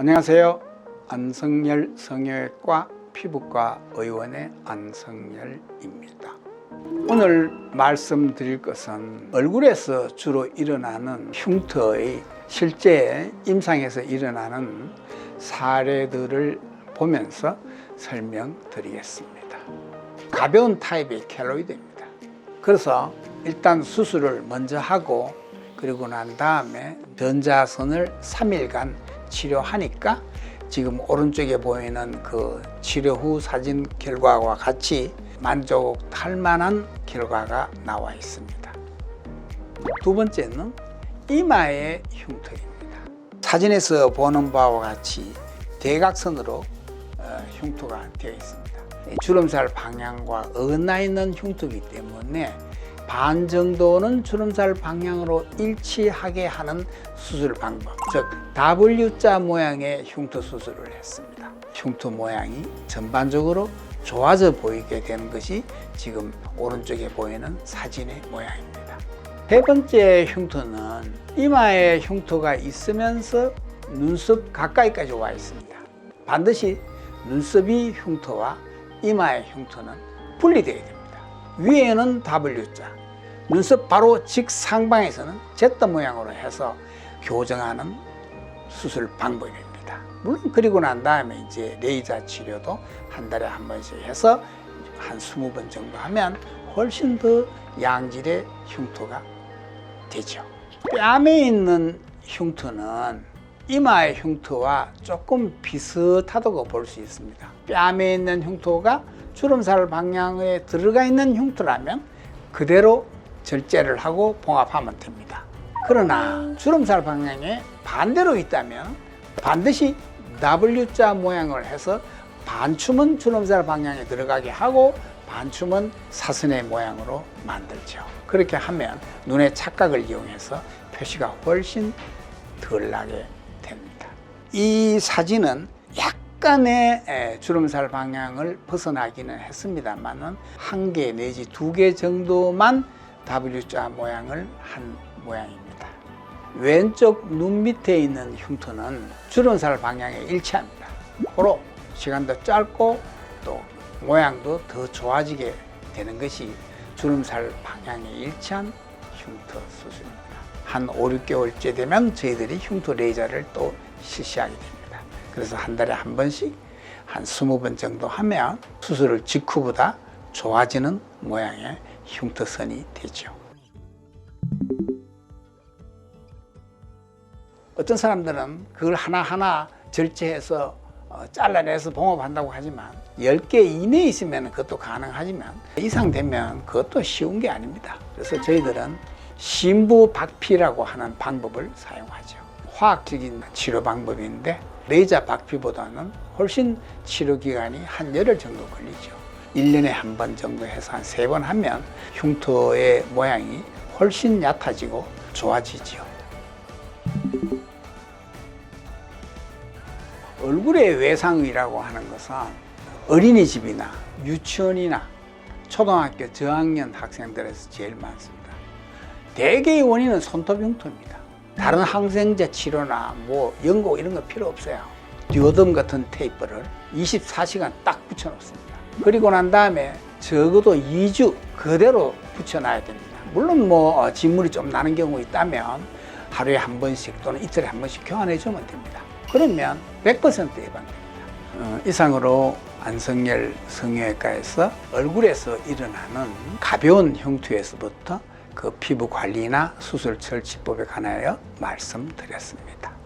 안녕하세요. 안성열 성형외과 피부과 의원의 안성열입니다. 오늘 말씀드릴 것은 얼굴에서 주로 일어나는 흉터의 실제 임상에서 일어나는 사례들을 보면서 설명드리겠습니다. 가벼운 타입의 켈로이드입니다. 그래서 일단 수술을 먼저 하고 그리고 난 다음에 전자선을 3일간 치료하니까 지금 오른쪽에 보이는 그 치료 후 사진 결과와 같이 만족할 만한 결과가 나와 있습니다. 두 번째는 이마의 흉터입니다. 사진에서 보는 바와 같이 대각선으로 어, 흉터가 되어 있습니다. 이 주름살 방향과 어긋나 있는 흉터이기 때문에 반 정도는 주름살 방향으로 일치하게 하는 수술 방법, 즉 W자 모양의 흉터 수술을 했습니다. 흉터 모양이 전반적으로 좋아져 보이게 되는 것이 지금 오른쪽에 보이는 사진의 모양입니다. 세 번째 흉터는 이마에 흉터가 있으면서 눈썹 가까이까지 와 있습니다. 반드시 눈썹이 흉터와 이마의 흉터는 분리되어야 됩니다. 위에는 W자, 눈썹 바로 직상방에서는 Z 모양으로 해서 교정하는 수술 방법입니다. 물론 그리고 난 다음에 이제 레이저 치료도 한 달에 한 번씩 해서 한 20번 정도 하면 훨씬 더 양질의 흉터가 되죠. 뺨에 있는 흉터는 이마의 흉터와 조금 비슷하다고 볼 수 있습니다. 뺨에 있는 흉터가 주름살 방향에 들어가 있는 흉터라면 그대로 절제를 하고 봉합하면 됩니다. 그러나 주름살 방향에 반대로 있다면 반드시 W자 모양을 해서 반춤은 주름살 방향에 들어가게 하고 반춤은 사선의 모양으로 만들죠. 그렇게 하면 눈의 착각을 이용해서 표시가 훨씬 덜 나게. 이 사진은 약간의 에, 주름살 방향을 벗어나기는 했습니다만은 한 개 내지 두 개 정도만 W자 모양을 한 모양입니다. 왼쪽 눈 밑에 있는 흉터는 주름살 방향에 일치합니다. 고로 시간도 짧고 또 모양도 더 좋아지게 되는 것이 주름살 방향에 일치한 흉터 수술입니다. 한 5, 6개월째 되면 저희들이 흉터 레이저를 또 실시하게 됩니다. 그래서 한 달에 한 번씩 한 20번 정도 하면 수술을 직후보다 좋아지는 모양의 흉터선이 되죠. 어떤 사람들은 그걸 하나하나 절제해서 어, 잘라내서 봉합한다고 하지만 10개 이내에 있으면 그것도 가능하지만 이상 되면 그것도 쉬운 게 아닙니다. 그래서 저희들은 심부 박피라고 하는 방법을 사용하죠. 화학적인 치료 방법인데 레이저 박피보다는 훨씬 치료 기간이 한 열흘 정도 걸리죠. 1년에 한 번 정도 해서 한 세 번 하면 흉터의 모양이 훨씬 얕아지고 좋아지죠. 얼굴의 외상이라고 하는 것은 어린이집이나 유치원이나 초등학교 저학년 학생들에서 제일 많습니다. 대개의 원인은 손톱 흉터입니다. 다른 항생제 치료나 뭐 연고 이런 거 필요 없어요. 디오덤 같은 테이프를 24시간 딱 붙여 놓습니다. 그리고 난 다음에 적어도 2주 그대로 붙여 놔야 됩니다. 물론 뭐 어, 진물이 좀 나는 경우 있다면 하루에 한 번씩 또는 이틀에 한 번씩 교환해 주면 됩니다. 그러면 100% 예방됩니다. 어, 이상으로 안성열 성형외과에서 얼굴에서 일어나는 가벼운 흉터에서부터 그 피부 관리나 수술 처치법에 관하여 말씀드렸습니다.